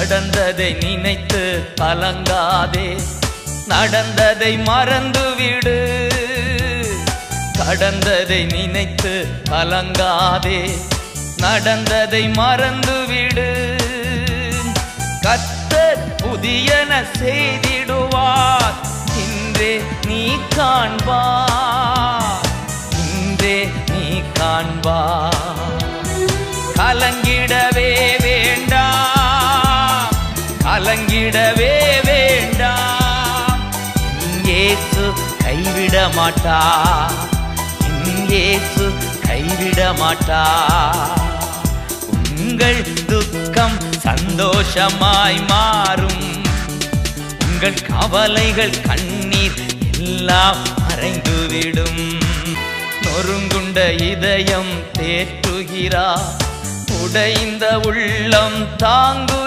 நடந்ததை நினைத்து கலங்காதே. நடந்ததை மறந்துவிடு. கடந்ததை நினைத்து கலங்காதே. நடந்ததை மறந்துவிடு. கத்தர் புதியன செய்திடுவார். இன்றே நீ காண்பார். இன்றே நீ காண்பார். கலங்கி கலங்கிடவே வேண்டாம். இயேசு கைவிட மாட்டா இயேசு கைவிட மாட்டா உங்கள் துக்கம் சந்தோஷமாய் மாறும். உங்கள் கவலைகள் கண்ணீர் எல்லாம் மறைந்துவிடும். நொறுங்குண்ட இதயம் தேற்றுகிறார் உடைந்த உள்ளம் தாங்கு